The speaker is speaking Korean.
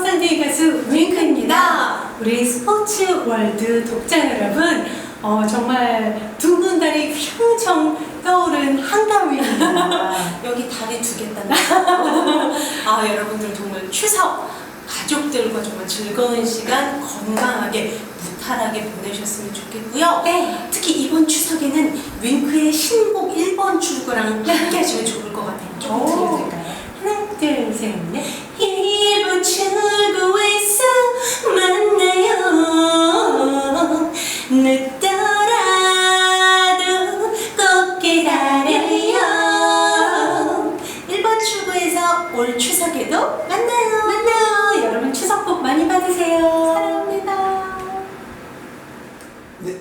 밴드 가수 윙크입니다. 우리 스포츠 월드 독자 여러분, 어, 정말 두분 다리 휘청청 떠오른 한가위입니다. 여기 다리 두 개다는 아 여러분들 정말 추석 가족들과 정말 즐거운 시간 건강하게 무탈하게 보내셨으면 좋겠고요. 네. 특히 이번 추석에는 윙크의 신곡 1번 출구랑 함께 하시면 좋을 것 같아요. 조금 오. 들려드릴까요? 하나, 둘, 셋, 늦더라도 꼭 기다려요. 1번 출구에서 올 추석에도 만나요. 만나요. 여러분 추석 복 많이 받으세요. 사랑합니다. 네,